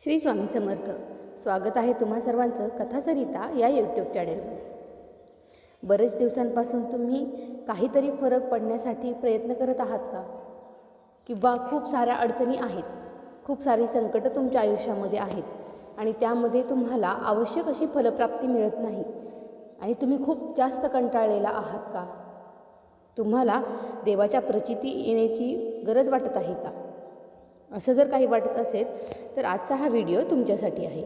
श्री स्वामी समर्थ. स्वागत आहे तुम्हा सर्वांचं कथासरिता या यूट्यूब चॅनेलमध्ये बरेच दिवसांपासून तुम्ही काहीतरी फरक पडण्यासाठी प्रयत्न करत आहात का? किंवा खूप साऱ्या अडचणी आहेत खूप सारी संकटं तुमच्या आयुष्यामध्ये आहेत आणि त्यामध्ये तुम्हाला आवश्यक अशी फलप्राप्ती मिळत नाही आणि तुम्ही खूप जास्त कंटाळलेला आहात का? तुम्हाला देवाच्या प्रचिती येण्याची गरज वाटत आहे का? असं जर काही वाटत असेल तर आजचा हा व्हिडिओ तुमच्यासाठी आहे.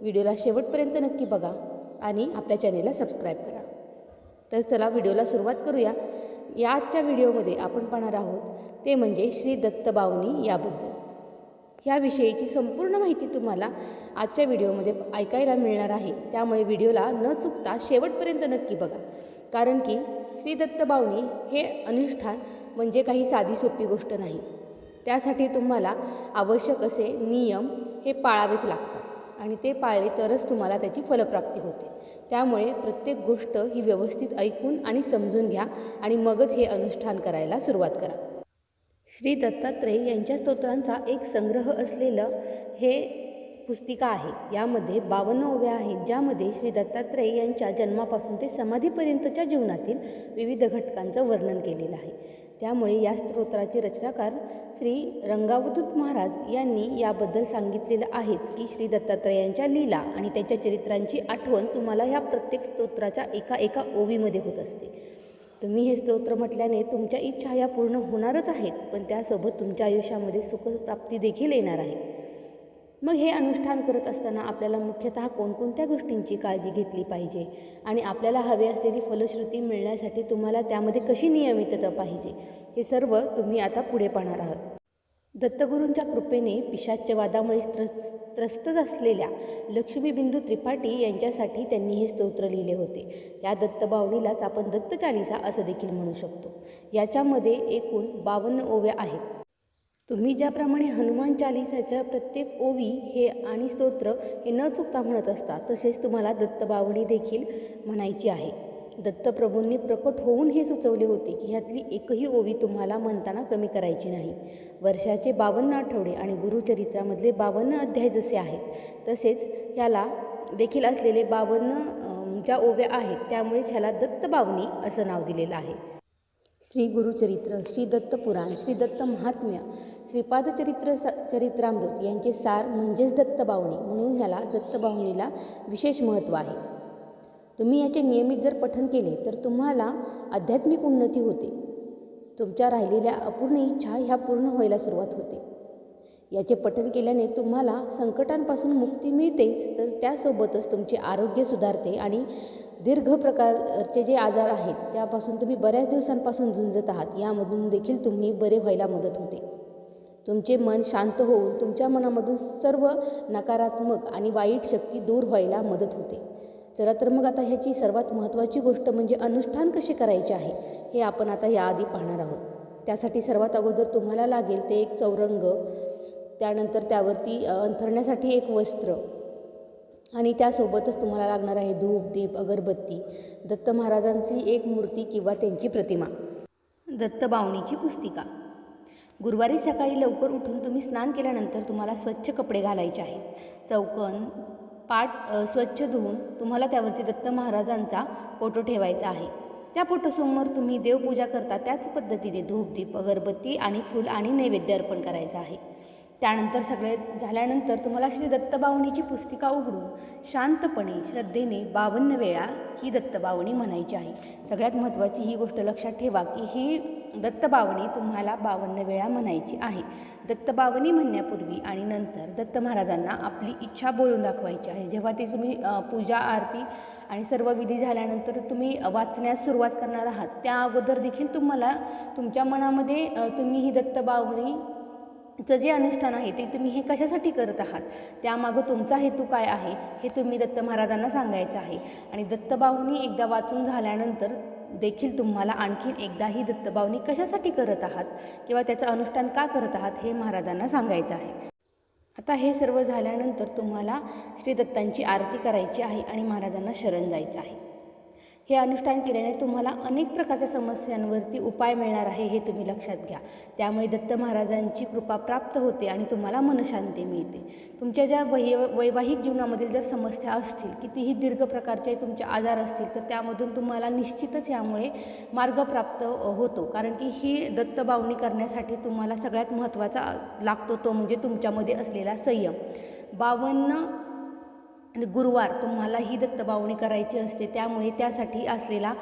व्हिडिओला शेवटपर्यंत नक्की बघा आणि आपल्या चॅनेलला सबस्क्राईब करा. तर चला व्हिडिओला सुरुवात करूया. या आजच्या व्हिडिओमध्ये आपण पाहणार आहोत ते म्हणजे श्री दत्तबावनी याबद्दल. ह्याविषयीची संपूर्ण माहिती तुम्हाला आजच्या व्हिडिओमध्ये ऐकायला मिळणार आहे. त्यामुळे व्हिडिओला न चुकता शेवटपर्यंत नक्की बघा. कारण की श्री दत्तबावनी हे अनुष्ठान म्हणजे काही साधी सोपी गोष्ट नाही. त्यासाठी तुम्हाला आवश्यक असे नियम हे पाळावेच लागतात. आणि ते पाळले तरच तुम्हाला त्याची फलप्राप्ती होते. त्यामुळे प्रत्येक गोष्ट ही व्यवस्थित ऐकून आणि समजून घ्या आणि मगच हे अनुष्ठान करायला सुरुवात करा. श्री दत्तात्रय यांच्या स्तोत्रांचा एक संग्रह असलेलं हे पुस्तिका आहे. यामध्ये बावन्न ओव्या आहेत ज्यामध्ये श्री दत्तात्रय यांच्या जन्मापासून ते समाधीपर्यंतच्या जीवनातील विविध घटकांचं वर्णन केलेलं आहे. त्यामुळे या स्तोत्राचे रचनाकार श्री रंगावधूत महाराज यांनी याबद्दल सांगितलेलं आहेच की श्री दत्तात्रयांच्या लीला आणि त्यांच्या चरित्रांची आठवण तुम्हाला ह्या प्रत्येक स्तोत्राच्या एका एका ओवीमध्ये होत असते. तुम्ही हे स्तोत्र म्हटल्याने तुमच्या इच्छा या पूर्ण होणारच आहेत पण त्यासोबत तुमच्या आयुष्यामध्ये सुखप्राप्ती देखील येणार आहे. मग हे अनुष्ठान करत असताना आपल्याला मुख्यतः कोणकोणत्या गोष्टींची काळजी घेतली पाहिजे? आणि आपल्याला हवी असलेली फलश्रुती मिळण्यासाठी तुम्हाला त्यामध्ये कशी नियमितता पाहिजे? हे सर्व तुम्ही आता पुढे पाहणार आहात. दत्तगुरूंच्या कृपेने पिशाच्यवादामुळे त्रस त्रस्तच असलेल्या लक्ष्मीबिंदू त्रिपाठी यांच्यासाठी त्यांनी हे स्तोत्र लिहिले होते. या दत्तबावणीलाच आपण दत्तचालिसा असं देखील म्हणू शकतो. याच्यामध्ये एकूण बावन्न ओव्या आहेत. तुम्ही ज्याप्रमाणे हनुमान चालिसाच्या प्रत्येक ओवी हे आणि स्तोत्र हे न चुकता म्हणत असता तसेच तुम्हाला दत्तबावणी देखील म्हणायची आहे. दत्तप्रभूंनी प्रकट होऊन हे सुचवले होते की ह्यातली एकही ओवी तुम्हाला म्हणताना कमी करायची नाही. वर्षाचे बावन्न आठवडे आणि गुरुचरित्रामधले बावन्न अध्याय जसे आहेत तसेच ह्याला देखील असलेले बावन्न ज्या ओव्या आहेत त्यामुळेच ह्याला दत्तबावनी असं नाव दिलेलं आहे. श्री गुरुचरित्र श्री दत्तपुराण श्री दत्त महात्म्य श्रीपादचरित्र स चरित्रामृत यांचे सार म्हणजेच दत्तबावणी म्हणून ह्याला दत्तबावणीला विशेष महत्त्व आहे. तुम्ही याचे नियमित जर पठन केले तर तुम्हाला आध्यात्मिक उन्नती होते. तुमच्या राहिलेल्या अपूर्ण इच्छा ह्या पूर्ण व्हायला सुरुवात होते. याचे पठन केल्याने तुम्हाला संकटांपासून मुक्ती मिळतेच. तर त्यासोबतच तुमचे आरोग्य सुधारते आणि दीर्घ प्रकारचे जे आजार आहेत त्यापासून तुम्ही बऱ्याच दिवसांपासून झुंजत आहात. यामधून देखील तुम्ही बरे व्हायला मदत होते. तुमचे मन शांत होऊन तुमच्या मनामधून सर्व नकारात्मक आणि वाईट शक्ती दूर व्हायला मदत होते. चला तर मग आता ह्याची सर्वात महत्त्वाची गोष्ट म्हणजे अनुष्ठान कसे करायचे आहे हे आपण आता याआधी पाहणार आहोत. त्यासाठी सर्वात अगोदर तुम्हाला लागेल ते एक चौरंग त्यानंतर त्यावरती अंथरण्यासाठी एक वस्त्र. आणि त्यासोबतच तुम्हाला लागणार आहे धूप दीप अगरबत्ती दत्त महाराजांची एक मूर्ती किंवा त्यांची प्रतिमा. दत्तबावणीची पुस्तिका. गुरुवारी सकाळी लवकर उठून तुम्ही स्नान केल्यानंतर तुम्हाला स्वच्छ कपडे घालायचे आहेत. चौकन पाठ स्वच्छ धुवून तुम्हाला त्यावरती दत्त महाराजांचा फोटो ठेवायचा आहे. त्या फोटोसमोर तुम्ही देवपूजा करता त्याच पद्धतीने धूप दीप अगरबत्ती आणि फूल आणि नैवेद्य अर्पण करायचं आहे. त्यानंतर सगळे झाल्यानंतर तुम्हाला श्री दत्तबावणीची पुस्तिका उघडून शांतपणे श्रद्धेने बावन्न वेळा ही दत्तबावणी म्हणायची आहे. सगळ्यात महत्त्वाची ही गोष्ट लक्षात ठेवा की ही दत्तबावणी तुम्हाला बावन्न वेळा म्हणायची आहे. दत्तबावणी म्हणण्यापूर्वी आणि नंतर दत्त महाराजांना आपली इच्छा बोलून दाखवायची आहे. जेव्हा ते तुम्ही पूजा आरती आणि सर्व विधी झाल्यानंतर तुम्ही वाचण्यास सुरुवात करणार आहात त्या अगोदर देखील तुम्हाला तुमच्या मनामध्ये तुम्ही ही दत्तबावणी चं जे अनुष्ठान आहे ते तुम्ही हे कशासाठी करत आहात? त्यामागं तुमचा हेतू काय आहे? हे तुम्ही दत्त महाराजांना सांगायचं आहे. आणि दत्तबाहुनी एकदा वाचून झाल्यानंतर देखील तुम्हाला आणखीन एकदा ही दत्तबावनी कशासाठी करत आहात? किंवा त्याचं अनुष्ठान का करत आहात? हे महाराजांना सांगायचं आहे. आता हे सर्व झाल्यानंतर तुम्हाला श्री दत्तांची आरती करायची आहे आणि महाराजांना शरण जायचं आहे. हे अनुष्ठान केल्याने तुम्हाला अनेक प्रकारच्या समस्यांवरती उपाय मिळणार आहे हे तुम्ही लक्षात घ्या. त्यामुळे दत्त महाराजांची कृपा प्राप्त होते आणि तुम्हाला मनशांती मिळते. तुमच्या ज्या वै वैवाहिक जीवनामधील जर समस्या असतील कितीही दीर्घ प्रकारचे तुमचे आजार असतील तर त्यामधून तुम्हाला निश्चितच यामुळे मार्ग प्राप्त होतो. कारण की ही दत्तबावणी करण्यासाठी तुम्हाला सगळ्यात महत्त्वाचा लागतो तो म्हणजे तुमच्यामध्ये असलेला संयम. बावन्न गुरुवार तुम्हाला ही दत्तबावणी करायची असते त्यामुळे त्यासाठी असलेला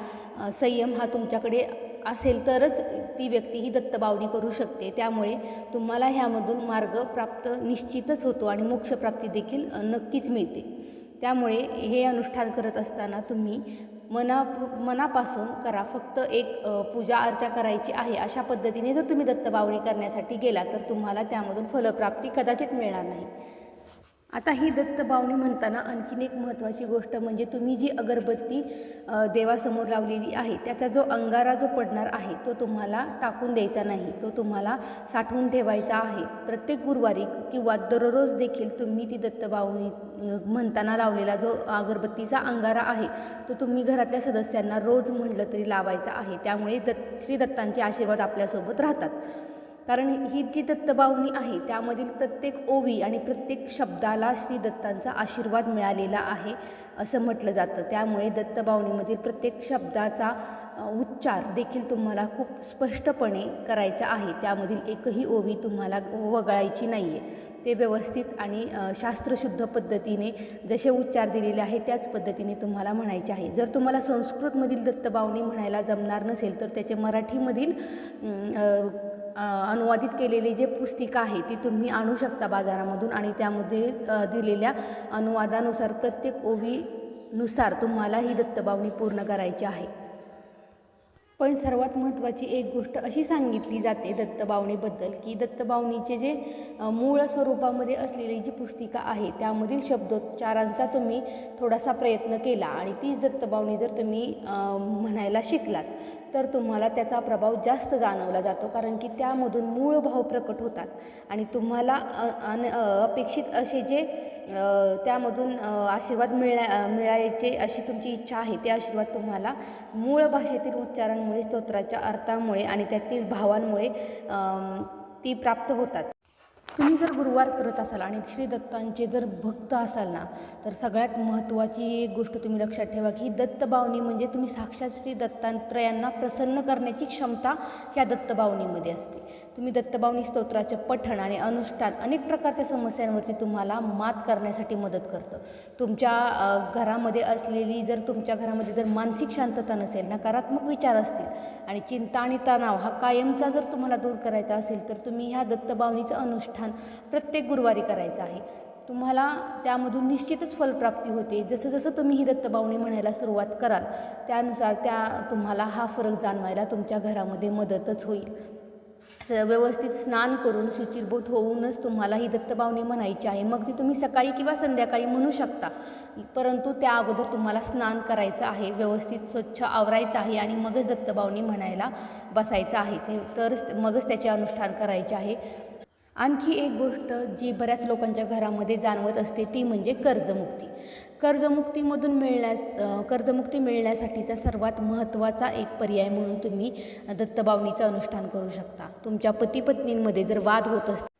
संयम हा तुमच्याकडे असेल तरच ती व्यक्ती ही दत्तबावणी करू शकते. त्यामुळे तुम्हाला ह्यामधून मार्ग प्राप्त निश्चितच होतो आणि मोक्षप्राप्ती देखील नक्कीच मिळते. त्यामुळे हे अनुष्ठान करत असताना तुम्ही मना मनापासून करा. फक्त एक पूजा अर्चा करायची आहे अशा पद्धतीने जर तुम्ही दत्तबावणी करण्यासाठी गेला तर तुम्हाला त्यामधून फलप्राप्ती कदाचित मिळणार नाही. आता ही दत्तबावणी म्हणताना आणखीन एक महत्त्वाची गोष्ट म्हणजे तुम्ही जी अगरबत्ती देवासमोर लावलेली आहे त्याचा जो अंगारा जो पडणार आहे तो तुम्हाला टाकून द्यायचा नाही तो तुम्हाला साठवून ठेवायचा आहे. प्रत्येक गुरुवारी किंवा दररोज देखील तुम्ही ती दत्तबावणी म्हणताना लावलेला जो अगरबत्तीचा अंगारा आहे तो तुम्ही घरातल्या सदस्यांना रोज म्हटलं तरी लावायचा आहे. त्यामुळे दत् श्री दत्तांचे आशीर्वाद आपल्यासोबत राहतात. कारण ही जी दत्तबावनी आहे त्यामधील प्रत्येक ओवी आणि प्रत्येक शब्दाला श्री दत्तांचा आशीर्वाद मिळालेला आहे असं म्हटलं जातं. त्यामुळे दत्तबावनीमधील प्रत्येक शब्दाचा उच्चार देखील तुम्हाला खूप स्पष्टपणे करायचा आहे. त्यामधील एकही ओवी तुम्हाला वगळायची नाही आहे ते व्यवस्थित आणि शास्त्रशुद्ध पद्धतीने जसे उच्चार दिलेले आहे त्याच पद्धतीने तुम्हाला म्हणायचे आहे. जर तुम्हाला संस्कृतमधील दत्तबावणी म्हणायला जमणार नसेल तर त्याचे मराठीमधील अनुवादित केलेली जे पुस्तिका आहे ती तुम्ही आणू शकता बाजारामधून आणि त्यामध्ये दिलेल्या अनुवादानुसार प्रत्येक ओवीनुसार तुम्हाला ही दत्तबावणी पूर्ण करायची आहे. पण सर्वात महत्त्वाची एक गोष्ट अशी सांगितली जाते दत्तबावणीबद्दल की दत्तबावणीचे जे मूळ स्वरूपामध्ये असलेली जी पुस्तिका आहे त्यामधील शब्दोच्चारांचा तुम्ही थोडासा प्रयत्न केला आणि तीच दत्तबावणी जर तुम्ही म्हणायला शिकलात तर तुम्हाला त्याचा प्रभाव जास्त जाणवला जातो कारण की त्यामधून मूळ भाव प्रकट होतात. आणि तुम्हाला अन अपेक्षित असे जे त्यामधून आशीर्वाद मिळा मिळायचे अशी तुमची इच्छा आहे ते आशीर्वाद तुम्हाला मूळ भाषेतील उच्चारांमुळे स्तोत्राच्या अर्थामुळे आणि त्यातील भावांमुळे ती प्राप्त होतात. तुम्ही जर गुरुवार करत असाल आणि श्री दत्तांचे जर भक्त असाल ना तर सगळ्यात महत्त्वाची एक गोष्ट तुम्ही लक्षात ठेवा की दत्तभावनी म्हणजे तुम्ही साक्षात श्री दत्तात्रयांना प्रसन्न करण्याची क्षमता ह्या दत्तभावनीमध्ये असते. तुम्ही दत्तभावनी स्तोत्राचे पठण आणि अनुष्ठान अनेक प्रकारच्या समस्यांवरती तुम्हाला मात करण्यासाठी मदत करतं. तुमच्या घरामध्ये असलेली जर तुमच्या घरामध्ये जर मानसिक शांतता नसेल नकारात्मक विचार असतील आणि चिंता आणि तणाव हा कायमचा जर तुम्हाला दूर करायचा असेल तर तुम्ही ह्या दत्तभावनीचं अनुष्ठान प्रत्येक गुरुवारी करायचं आहे. तुम्हाला त्यामधून निश्चितच फलप्राप्ती होते. जसं जसं तुम्ही ही दत्तबावणी म्हणायला सुरुवात कराल त्यानुसार त्या तुम्हाला हा फरक जाणवायला तुमच्या घरामध्ये मदतच होईल. व्यवस्थित स्नान करून शुचिर्भूत होऊनच तुम्हाला ही दत्तबावणी म्हणायची आहे. मग ती तुम्ही सकाळी किंवा संध्याकाळी म्हणू शकता. परंतु त्या अगोदर तुम्हाला स्नान करायचं आहे व्यवस्थित स्वच्छ आवरायचं आहे आणि मगच दत्तबावणी म्हणायला बसायचं आहे. ते तरच मगच त्याचे अनुष्ठान करायचे आहे. आणखी एक गोष्ट जी बऱ्याच लोकांच्या घरामध्ये जाणवत असते ती म्हणजे कर्जमुक्ती. कर्जमुक्तीमधून मिळण्यास कर्जमुक्ती मिळण्यासाठीचा सर्वात महत्त्वाचा एक पर्याय म्हणून तुम्ही दत्तबावणीचं अनुष्ठान करू शकता. तुमच्या पतीपत्नींमध्ये जर वाद होत असतील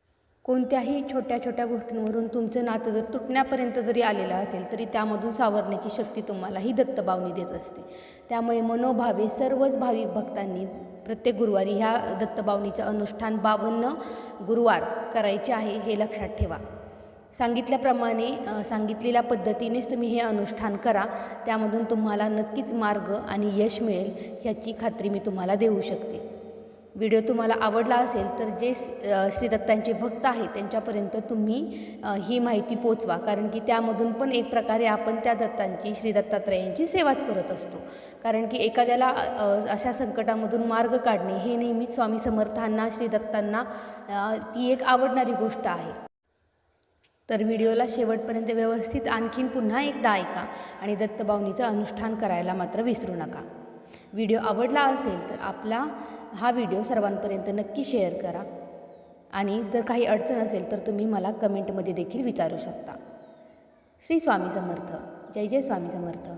कोणत्याही छोट्या छोट्या गोष्टींवरून तुमचं नातं जर तुटण्यापर्यंत जरी आलेलं असेल तरी त्यामधून सावरण्याची शक्ती तुम्हाला ही दत्तबावणी देत असते. त्यामुळे मनोभावे सर्वच भाविक भक्तांनी प्रत्येक गुरुवारी ह्या दत्तबावणीचं अनुष्ठान बावन्न गुरुवार करायचे आहे हे लक्षात ठेवा. सांगितल्याप्रमाणे सांगितलेल्या पद्धतीनेच तुम्ही हे अनुष्ठान करा. त्यामधून तुम्हाला नक्कीच मार्ग आणि यश मिळेल ह्याची खात्री मी तुम्हाला देऊ शकते. व्हिडिओ तुम्हाला आवडला असेल तर जे श्रीदत्तांचे श्री दत्तांचे भक्त आहेत त्यांच्यापर्यंत तुम्ही ही माहिती पोचवा. कारण की त्यामधून पण एक प्रकारे आपण त्या दत्तांची श्री दत्तात्रयांची सेवाच करत असतो. कारण की एखाद्याला अशा संकटामधून मार्ग काढणे हे नेहमीच स्वामी समर्थांना श्री दत्तांना ती एक आवडणारी गोष्ट आहे. तर व्हिडिओला शेवटपर्यंत व्यवस्थित आणखीन पुन्हा एकदा ऐका आणि दत्तबावनीचं अनुष्ठान करायला मात्र विसरू नका. व्हिडिओ आवडला असेल तर आपला हा व्हिडिओ सर्वांपर्यंत नक्की शेअर करा. आणि जर काही अडचण असेल तर तुम्ही मला कमेंटमध्ये देखील विचारू शकता. श्री स्वामी समर्थ. जय जय स्वामी समर्थ.